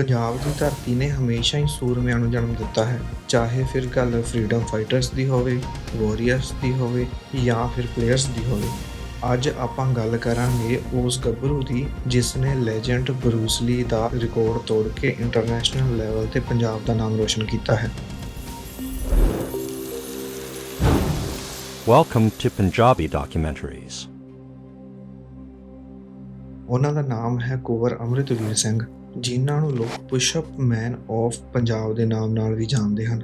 ਪੰਜਾਬ ਦੀ ਧਰਤੀ ਨੇ ਹਮੇਸ਼ਾ ਹੀ ਸੂਰਮਿਆਂ ਨੂੰ ਜਨਮ ਦਿੱਤਾ ਹੈ। ਚਾਹੇ ਫਿਰ ਗੱਲ ਫਰੀडम ਫਾਈਟਰਸ ਦੀ ਹੋਵੇ ਵਾਰੀਅਰਸ ਦੀ ਹੋਵੇ ਜਾਂ ਫਿਰ ਪਲੇਅਰਸ ਦੀ ਹੋਵੇ। ਅੱਜ ਆਪਾਂ ਗੱਲ ਕਰਾਂਗੇ ਉਸ ਗੱਭਰੂ ਦੀ ਜਿਸ ਨੇ ਲੈਜੈਂਡ ਬਰੂਸ ਲੀ ਦਾ ਰਿਕਾਰਡ ਤੋੜ ਕੇ ਇੰਟਰਨੈਸ਼ਨਲ ਲੈਵਲ ਤੇ ਪੰਜਾਬ ਦਾ ਨਾਮ ਰੋਸ਼ਨ ਕੀਤਾ ਹੈ। Welcome to Punjabi Documentaries. ਉਹਨਾਂ ਦਾ ਨਾਮ ਹੈ ਕੁੰਵਰ ਅੰਮ੍ਰਿਤਵੀਰ ਸਿੰਘ। ਜਿਨ੍ਹਾਂ ਨੂੰ ਲੋਕ ਪੁਸ਼ਅਪ ਮੈਨ ਆਫ ਪੰਜਾਬ ਦੇ ਨਾਮ ਨਾਲ ਵੀ ਜਾਣਦੇ ਹਨ।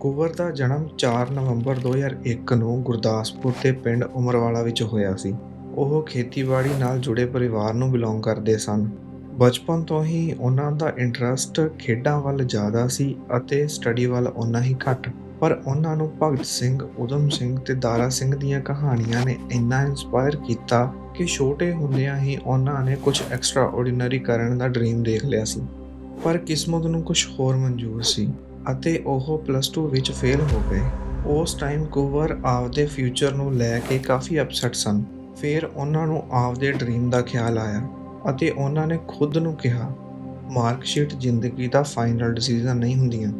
ਕੁੰਵਰ ਦਾ ਜਨਮ 4 ਨਵੰਬਰ 2001 ਨੂੰ ਗੁਰਦਾਸਪੁਰ ਦੇ ਪਿੰਡ ਉਮਰਵਾਲਾ ਵਿੱਚ ਹੋਇਆ ਸੀ। ਉਹ ਖੇਤੀਬਾੜੀ ਨਾਲ ਜੁੜੇ ਪਰਿਵਾਰ ਨੂੰ ਬਿਲੋਂਗ ਕਰਦੇ ਸਨ। ਬਚਪਨ ਤੋਂ ਹੀ ਉਹਨਾਂ ਦਾ ਇੰਟਰਸਟ ਖੇਡਾਂ ਵੱਲ ਜ਼ਿਆਦਾ ਸੀ ਅਤੇ ਸਟੱਡੀ ਵੱਲ ਓਨਾ ਹੀ ਘੱਟ। ਪਰ ਉਹਨਾਂ ਨੂੰ ਭਗਤ ਸਿੰਘ ਉਦਮ ਸਿੰਘ ਤੇ ਦਾਰਾ ਸਿੰਘ ਦੀਆਂ ਕਹਾਣੀਆਂ ਨੇ ਇੰਨਾ ਇਨਸਪਾਇਰ ਕੀਤਾ ਕਿ ਛੋਟੇ ਹੁੰਦਿਆਂ ਹੀ ਉਹਨਾਂ ਨੇ ਕੁਝ ਐਕਸਟਰਾ ਆਰਡੀਨਰੀ ਕਰਨ ਦਾ ਡ੍ਰੀਮ ਦੇਖ ਲਿਆ ਸੀ। ਪਰ ਕਿਸਮਤ ਨੂੰ ਕੁਝ ਹੋਰ ਮਨਜ਼ੂਰ ਸੀ ਅਤੇ ਉਹ ਪਲੱਸ 2 ਵਿੱਚ ਫੇਲ ਹੋ ਗਏ। ਉਸ ਟਾਈਮ ਕੁਵਰ ਆਪਦੇ ਫਿਊਚਰ ਨੂੰ ਲੈ ਕੇ ਕਾਫੀ ਅਪਸੈਟ ਸਨ। ਫਿਰ ਉਹਨਾਂ ਨੂੰ ਆਪਦੇ ਡ੍ਰੀਮ ਦਾ ਖਿਆਲ ਆਇਆ ਅਤੇ ਉਹਨਾਂ ਨੇ ਖੁਦ ਨੂੰ ਕਿਹਾ, ਮਾਰਕਸ਼ੀਟ ਜ਼ਿੰਦਗੀ ਦਾ ਫਾਈਨਲ ਡਿਸੀਜਨ ਨਹੀਂ ਹੁੰਦੀਆਂ।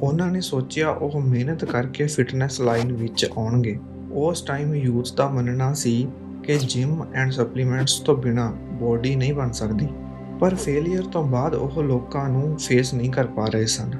ਉਹਨਾਂ ਨੇ ਸੋਚਿਆ ਉਹ ਮਿਹਨਤ ਕਰਕੇ ਫਿਟਨੈਸ ਲਾਈਨ ਵਿੱਚ ਆਉਣਗੇ। ਉਸ ਟਾਈਮ ਯੂਥ ਦਾ ਮੰਨਣਾ ਸੀ ਕਿ ਜਿਮ ਐਂਡ ਸਪਲੀਮੈਂਟਸ ਤੋਂ ਬਿਨਾ ਬੋਡੀ ਨਹੀਂ ਬਣ ਸਕਦੀ। ਪਰ ਫੇਲਿਅਰ ਤੋਂ ਬਾਅਦ ਉਹ ਲੋਕਾਂ ਨੂੰ ਫੇਸ ਨਹੀਂ ਕਰ ਪਾ ਰਹੇ ਸਨ।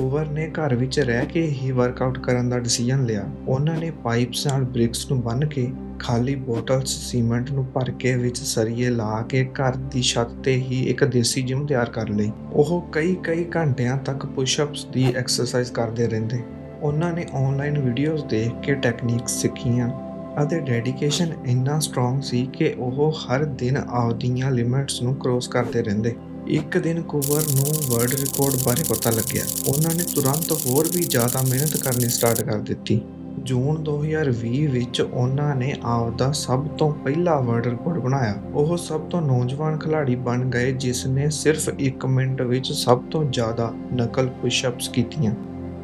ਓਵਰ ਨੇ ਘਰ ਵਿੱਚ ਰਹਿ ਕੇ ਹੀ ਵਰਕਆਊਟ ਕਰਨ ਦਾ ਡਿਸੀਜਨ ਲਿਆ। ਉਹਨਾਂ ਨੇ ਪਾਈਪਸ ਨਾਲ ਬ੍ਰਿਕਸ ਨੂੰ ਬੰਨ੍ਹ ਕੇ ਖਾਲੀ ਬੋਟਲਸ ਸੀਮੈਂਟ ਨੂੰ ਭਰ ਕੇ ਵਿੱਚ ਸਰੀਏ ਲਾ ਕੇ ਘਰ ਦੀ ਛੱਤ ਤੇ ਹੀ ਇੱਕ ਦੇਸੀ ਜਿਮ ਤਿਆਰ ਕਰ ਲਈ। ਉਹ ਕਈ ਕਈ ਘੰਟਿਆਂ ਤੱਕ ਪੁਸ਼-ਅਪਸ ਦੀ ਐਕਸਰਸਾਈਜ਼ ਕਰਦੇ ਰਹਿੰਦੇ। ਉਹਨਾਂ ਨੇ ਆਨਲਾਈਨ ਵੀਡੀਓਜ਼ ਦੇਖ ਕੇ ਟੈਕਨੀਕਸ ਸਿੱਖੀਆਂ। ਅਤੇ ਡੈਡੀਕੇਸ਼ਨ ਇੰਨਾ ਸਟਰੋਂਗ ਸੀ ਕਿ ਉਹ ਹਰ ਦਿਨ ਆਪਦੀਆਂ ਲਿਮਿਟਸ ਨੂੰ ਕ੍ਰੋਸ ਕਰਦੇ ਰਹਿੰਦੇ। ਇੱਕ ਦਿਨ ਕੁਵਰ ਨੂੰ ਵਰਲਡ ਰਿਕਾਰਡ ਬਾਰੇ ਪਤਾ ਲੱਗਿਆ। ਉਹਨਾਂ ਨੇ ਤੁਰੰਤ ਹੋਰ ਵੀ ਜ਼ਿਆਦਾ ਮਿਹਨਤ ਕਰਨੀ ਸਟਾਰਟ ਕਰ ਦਿੱਤੀ। ਜੂਨ 2020 ਵਿੱਚ ਉਹਨਾਂ ਨੇ ਆਪਦਾ ਸਭ ਤੋਂ ਪਹਿਲਾ ਵਰਲਡ ਰਿਕਾਰਡ ਬਣਾਇਆ। ਉਹ ਸਭ ਤੋਂ ਨੌਜਵਾਨ ਖਿਡਾਰੀ ਬਣ ਗਏ ਜਿਸ ਨੇ ਸਿਰਫ 1 ਮਿੰਟ ਵਿੱਚ ਸਭ ਤੋਂ ਜ਼ਿਆਦਾ ਨਕਲ ਪੁਸ਼ਅਪਸ ਕੀਤੀਆਂ।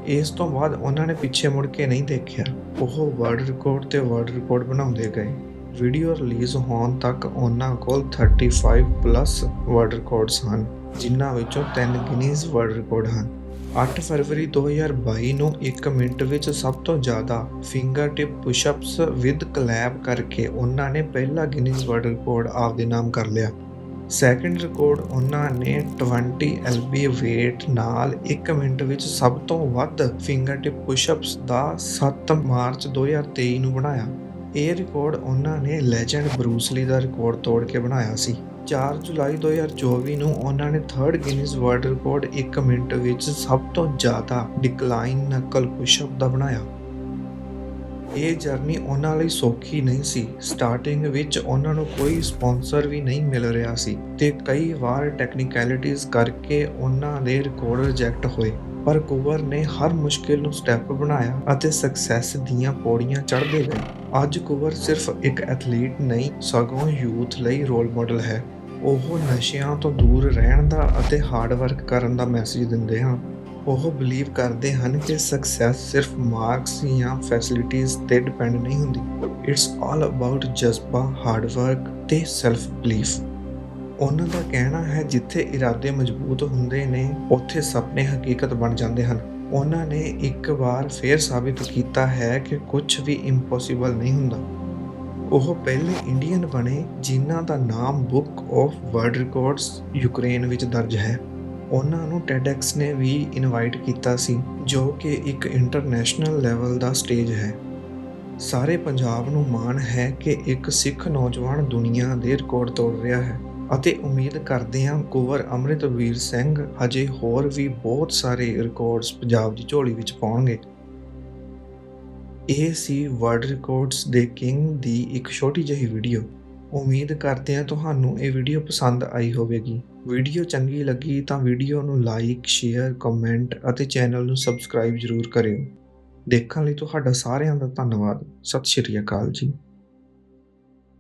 ਇਸ ਤੋਂ ਬਾਅਦ ਉਹਨਾਂ ਨੇ ਪਿੱਛੇ ਮੁੜ ਕੇ ਨਹੀਂ ਦੇਖਿਆ। ਉਹ ਵਰਲਡ ਰਿਕਾਰਡ ਤੇ ਵਰਲਡ ਰਿਕਾਰਡ ਬਣਾਉਂਦੇ ਗਏ। ਵੀਡੀਓ ਰਿਲੀਜ਼ ਹੋਣ ਤੱਕ ਉਹਨਾਂ ਕੋਲ 35 ਪਲੱਸ ਵਰਲਡ ਰਿਕਾਰਡਸ ਹਨ, ਜਿਨ੍ਹਾਂ ਵਿੱਚੋਂ 3 ਗਿਨੀਜ਼ ਵਰਲਡ ਰਿਕਾਰਡ ਹਨ। 8 ਫਰਵਰੀ 2022 ਨੂੰ 1 ਮਿੰਟ ਵਿੱਚ ਸਭ ਤੋਂ ਜ਼ਿਆਦਾ finger tip pushups with clap ਕਰਕੇ ਉਹਨਾਂ ਨੇ ਪਹਿਲਾ ਗਿਨੀਜ਼ ਵਰਲਡ ਰਿਕਾਰਡ ਆਪਦੇ ਨਾਮ ਕਰ ਲਿਆ। ਸੈਕਿੰਡ ਰਿਕਾਰਡ ਉਹਨਾਂ ਨੇ 20 ਐਲਬੀ weight ਨਾਲ 1 ਮਿੰਟ ਵਿੱਚ ਸਭ ਤੋਂ ਵੱਧ ਫਿੰਗਰ ਟਿਪ ਪੁਸ਼-ਅਪਸ ਦਾ 7 ਮਾਰਚ 2023 ਨੂੰ ਬਣਾਇਆ। ਇਹ ਰਿਕਾਰਡ ਉਹਨਾਂ ਨੇ ਲੈਜੈਂਡ ਬਰੂਸ ਲੀ ਦਾ ਰਿਕਾਰਡ ਤੋੜ ਕੇ ਬਣਾਇਆ ਸੀ। 4 ਜੁਲਾਈ 2024 ਨੂੰ ਉਹਨਾਂ ਨੇ 3rd Guinness world record 1 minute ਵਿੱਚ ਸਭ ਤੋਂ ਜ਼ਿਆਦਾ ਡਿਕਲਾਈਨ ਨਕਲ ਪੁਸ਼-ਅਪ ਦਾ ਬਣਾਇਆ। ਇਹ ਜਰਨੀ ਉਹਨਾਂ ਲਈ ਸੌਖੀ ਨਹੀਂ ਸੀ। ਸਟਾਰਟਿੰਗ ਵਿੱਚ ਉਹਨਾਂ ਨੂੰ ਕੋਈ ਸਪான்ਸਰ ਵੀ ਨਹੀਂ ਮਿਲ ਰਿਹਾ ਸੀ ਤੇ ਕਈ ਵਾਰ ਟੈਕਨੀਕੈਲਿਟੀਜ਼ ਕਰਕੇ ਉਹਨਾਂ ਦੇ ਰਿਕਾਰਡ ਰਿਜੈਕਟ ਹੋਏ। ਪਰ ਕੁਵਰ ਨੇ ਹਰ ਮੁਸ਼ਕਿਲ ਨੂੰ ਸਟੈਪ ਬਣਾਇਆ ਅਤੇ ਸਕਸੈਸ ਦੀਆਂ ਪੌੜੀਆਂ ਚੜ੍ਹਦੇ ਗਏ। ਅੱਜ ਕੁਵਰ ਸਿਰਫ ਇੱਕ ਐਥਲੀਟ ਨਹੀਂ, ਸਗੋਂ ਯੂਥ ਲਈ ਰੋਲ ਮਾਡਲ ਹੈ। ਉਹ ਨਸ਼ਿਆਂ ਤੋਂ ਦੂਰ ਰਹਿਣ ਦਾ ਅਤੇ ਹਾਰਡ ਵਰਕ ਕਰਨ ਦਾ ਮੈਸੇਜ ਦਿੰਦੇ ਹਨ। ਉਹ ਬਲੀਵ ਕਰਦੇ ਹਨ ਕਿ ਸਕਸੈਸ ਸਿਰਫ ਮਾਰਕਸ ਜਾਂ ਫੈਸਿਲਿਟੀਆਂ ਤੇ ਡਿਪੈਂਡ ਨਹੀਂ ਹੁੰਦੀ। ਇਟਸ ਆਲ ਅਬਾਊਟ ਜਜ਼ਬਾ ਹਾਰਡ ਵਰਕ ਤੇ ਸੈਲਫ ਬਲੀਫ ਉਹਨਾਂ ਦਾ ਕਹਿਣਾ ਹੈ, ਜਿੱਥੇ ਇਰਾਦੇ ਮਜ਼ਬੂਤ ਹੁੰਦੇ ਨੇ, ਉੱਥੇ ਸੁਪਨੇ ਹਕੀਕਤ ਬਣ ਜਾਂਦੇ ਹਨ। ਉਹਨਾਂ ਨੇ ਇੱਕ ਵਾਰ ਫੇਰ ਸਾਬਿਤ ਕੀਤਾ ਹੈ ਕਿ ਕੁਝ ਵੀ ਇੰਪੋਸੀਬਲ ਨਹੀਂ ਹੁੰਦਾ। ਉਹ ਪਹਿਲੇ ਇੰਡੀਅਨ ਬਣੇ, ਜਿਨ੍ਹਾਂ ਦਾ ਨਾਮ book of world records Ukraine ਵਿੱਚ ਦਰਜ ਹੈ। ਉਹਨਾਂ ਨੂੰ TEDx ਨੇ ਵੀ ਇਨਵਾਈਟ ਕੀਤਾ ਸੀ, ਜੋ ਕਿ ਇੱਕ ਇੰਟਰਨੈਸ਼ਨਲ ਲੈਵਲ ਦਾ ਸਟੇਜ ਹੈ। ਸਾਰੇ ਪੰਜਾਬ ਨੂੰ ਮਾਣ ਹੈ ਕਿ ਇੱਕ ਸਿੱਖ ਨੌਜਵਾਨ ਦੁਨੀਆ ਦੇ ਰਿਕਾਰਡ ਤੋੜ ਰਿਹਾ ਹੈ ਅਤੇ ਉਮੀਦ ਕਰਦੇ ਹਾਂ ਕੁਵਰ ਅੰਮ੍ਰਿਤਵੀਰ ਸਿੰਘ ਅਜੇ ਹੋਰ ਵੀ ਬਹੁਤ ਸਾਰੇ ਰਿਕਾਰਡਸ ਪੰਜਾਬ ਦੀ ਝੋਲੀ ਵਿੱਚ ਪਾਉਣਗੇ। ਇਹ ਸੀ ਵਰਲਡ ਰਿਕਾਰਡਸ ਦੇ ਕਿੰਗ ਦੀ ਇੱਕ ਛੋਟੀ ਜਿਹੀ ਵੀਡੀਓ ਉਮੀਦ ਕਰਦੇ ਹਾਂ ਤੁਹਾਨੂੰ ਇਹ ਵੀਡੀਓ ਪਸੰਦ ਆਈ ਹੋਵੇਗੀ। ਵੀਡੀਓ ਚੰਗੀ ਲੱਗੀ ਤਾਂ ਵੀਡੀਓ ਨੂੰ ਲਾਈਕ ਸ਼ੇਅਰ ਕਮੈਂਟ ਅਤੇ ਚੈਨਲ ਨੂੰ ਸਬਸਕ੍ਰਾਈਬ ਜ਼ਰੂਰ ਕਰਿਓ। ਦੇਖਣ ਲਈ ਤੁਹਾਡਾ ਸਾਰਿਆਂ ਦਾ ਧੰਨਵਾਦ। ਸਤਿ ਸ਼੍ਰੀ ਅਕਾਲ ਜੀ।